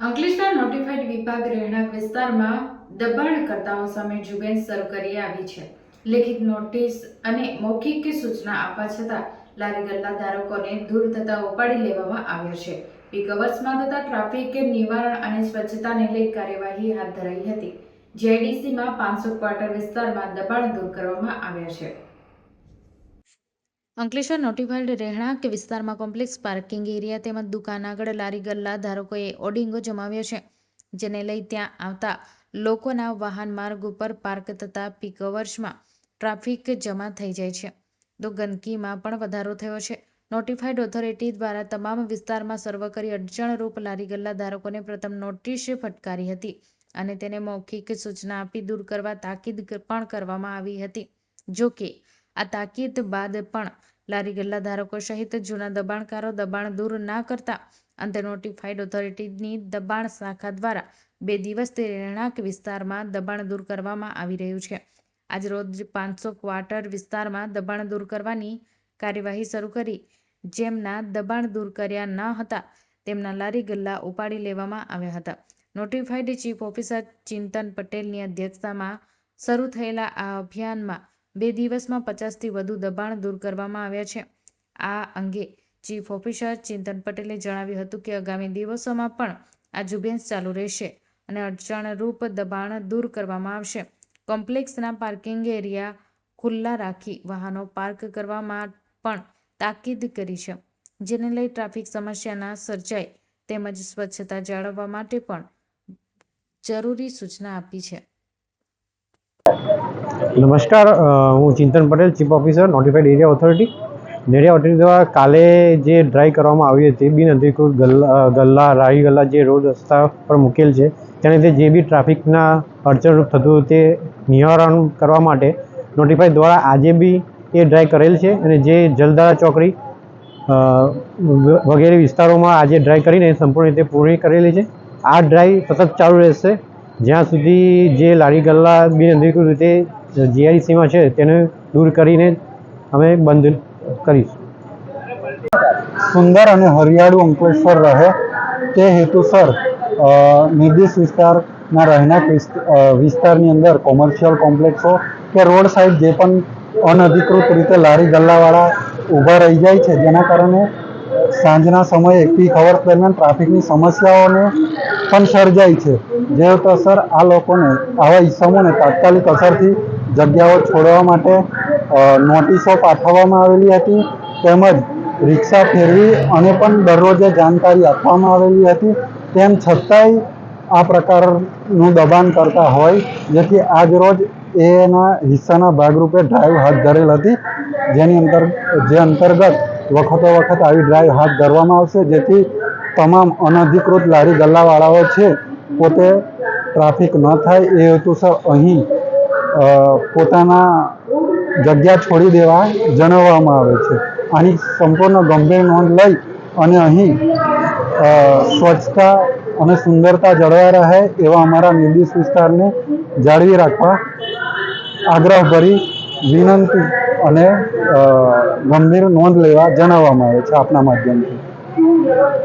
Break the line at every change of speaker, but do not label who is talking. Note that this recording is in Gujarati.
અંકલેશ્વર નોટિફાઈડ વિભાગ રહેણાંક વિસ્તારમાં દબાણકર્તાઓ સામે ઝુંબેશ શરૂ કરી આવી છે. લેખિત નોટિસ અને મૌખિક સૂચના આપવા છતાં લારી ગલ્લા ધારકોને દૂર થતા ઉપાડી લેવામાં આવ્યો છે. પીક અવર્સમાં થતા ટ્રાફિક નિવારણ અને સ્વચ્છતાને લઈ કાર્યવાહી હાથ ધરાઈ હતી. જેડીસીમાં પાંચસો ક્વાર્ટર વિસ્તારમાં દબાણ દૂર કરવામાં આવ્યા છે. અંકલેશ્વર નોટિફાઈડ રહેણાંક વિસ્તારમાં કોમ્પ્લેક્સ પાર્કિંગ એરિયા તેમજ દુકાન આગળ લારી ગલ્લા ધારકોએ ઓડિંગો જમાવ્યો છે, જેને લઈ ત્યાં આવતા લોકોના વાહન માર્ગ ઉપર પાર્ક થતા પીક અવર્સમાં ટ્રાફિક જમા થઈ જાય છે. તો ગંદકીમાં પણ વધારો થયો છે. નોટિફાઈડ ઓથોરિટી દ્વારા તમામ વિસ્તારમાં સર્વ કરી અડચણરૂપ લારી ગલ્લા ધારકોને પ્રથમ નોટિસ ફટકારી હતી અને તેને મૌખિક સૂચના આપી દૂર કરવા તાકીદ પણ કરવામાં આવી હતી. જો કે આ તાકીદ બાદ પણ લારી ગલ્લા ધારકો સહિત જૂના દબાણકારો દબાણ દૂર ના કરતા અંતે નોટિફાઈડ ઓથોરિટીની દબાણ શાખા દ્વારા બે દિવસથી રહેણાંક વિસ્તારમાં દબાણ દૂર કરવામાં આવી રહ્યું છે. આજરોજ પાંચસો ક્વાર્ટર વિસ્તારમાં દબાણ દૂર કરવાની કાર્યવાહી શરૂ કરી. જેમના દબાણ દૂર કર્યા ન હતા, તેમના લારી ગલ્લા ઉપાડી લેવામાં આવ્યા હતા. નોટિફાઈડ ચીફ ઓફિસર ચિંતન પટેલની અધ્યક્ષતામાં શરૂ થયેલા આ અભિયાનમાં બે દિવસમાં પચાસથી વધુ દબાણ દૂર કરવામાં આવ્યા છે. આ અંગે ચીફ ઓફિસર ચિંતન પટેલે જણાવ્યું હતું કે આગામી દિવસોમાં પણ આ ઝુંબેશ ચાલુ રહેશે અને અડચણરૂપ દબાણ દૂર કરવામાં આવશે. કોમ્પ્લેક્સના પાર્કિંગ એરિયા ખુલ્લા રાખી વાહનો પાર્ક કરવામાં પણ તાકીદ કરી છે, જેને લઈ ટ્રાફિક સમસ્યા ના સર્જાય તેમજ સ્વચ્છતા જાળવવા માટે પણ જરૂરી સૂચના આપી છે.
નમસ્કાર હું Chintan Patel chief officer notified area authority નેરિયા authority દ્વારા કાલે જે ડ્રાય કરવામાં આવી હતી, બિન અધિકૃત ગલ્લા ગલ્લા, રાહી ગલ્લા જે રોડ રસ્તા પર મૂકેલ છે, તેને તે જે બી ટ્રાફિકના અડચણરૂપ થતું તે નિવારણ કરવા માટે નોટિફાઈડ દ્વારા આજે બી એ ડ્રાય કરેલ છે અને જે જલધારા ચોકડી વગેરે વિસ્તારોમાં આજે ડ્રાય કરીને સંપૂર્ણ રીતે પૂરી કરેલી છે. આ ડ્રાય સતત ચાલુ રહેશે. જ્યાં સુધી જે લારી ગલ્લા બિન અધિકૃત રીતે સીમા છે તેને દૂર કરીને અમે બંધ કરીશું.
સુંદર અને હરિયાળું અંકલેશ્વર રહે તે હેતુસર નિર્દિષ્ટ વિસ્તારના રહેણાંક વિસ્તારની અંદર કોમર્શિયલ કોમ્પ્લેક્સો કે રોડ સાઈડ જે પણ અનધિકૃત રીતે લારી ગલ્લાવાળા ઊભા રહી જાય છે, જેના કારણે સાંજના સમયે પીક અવર્સ દરમિયાન ટ્રાફિકની સમસ્યાઓને પણ સર્જાય છે. જે અસર આ લોકોને, આવા ઇસમોને તાત્કાલિક અસરથી જગ્યાઓ છોડવા માટે નોટિસો પાઠવવામાં આવેલી હતી, તેમજ રિક્ષા ફેરવી અને પણ દરરોજે જાણકારી આપવામાં આવેલી હતી, તેમ છતાંય આ પ્રકારનું દબાણ કરતા હોય, જેથી આજ રોજ એના હિસ્સાના ભાગરૂપે ડ્રાઈવ હાથ ધરેલ હતી, જેની અંતર, જે અંતર્ગત વખતો વખત આવી ડ્રાઈવ હાથ ધરવામાં આવશે, જેથી તમામ અનધિકૃત લારી ગલ્લાવાળાઓ છે, પોતે ટ્રાફિક ન થાય એ હેતુસર અહીં પોતાના જગ્યા છોડી દેવા જણાવવામાં આવે છે. આની સંપૂર્ણ ગંભીર નોંધ લઈ અને અહીં સ્વચ્છતા અને સુંદરતા જળવાઈ રહે એવા અમારા નિર્દિષ્ટ વિસ્તારને જાળવી રાખવા આગ્રહભરી વિનંતી અને ગંભીર નોંધ લેવા જણાવવામાં આવે છે આપના માધ્યમથી.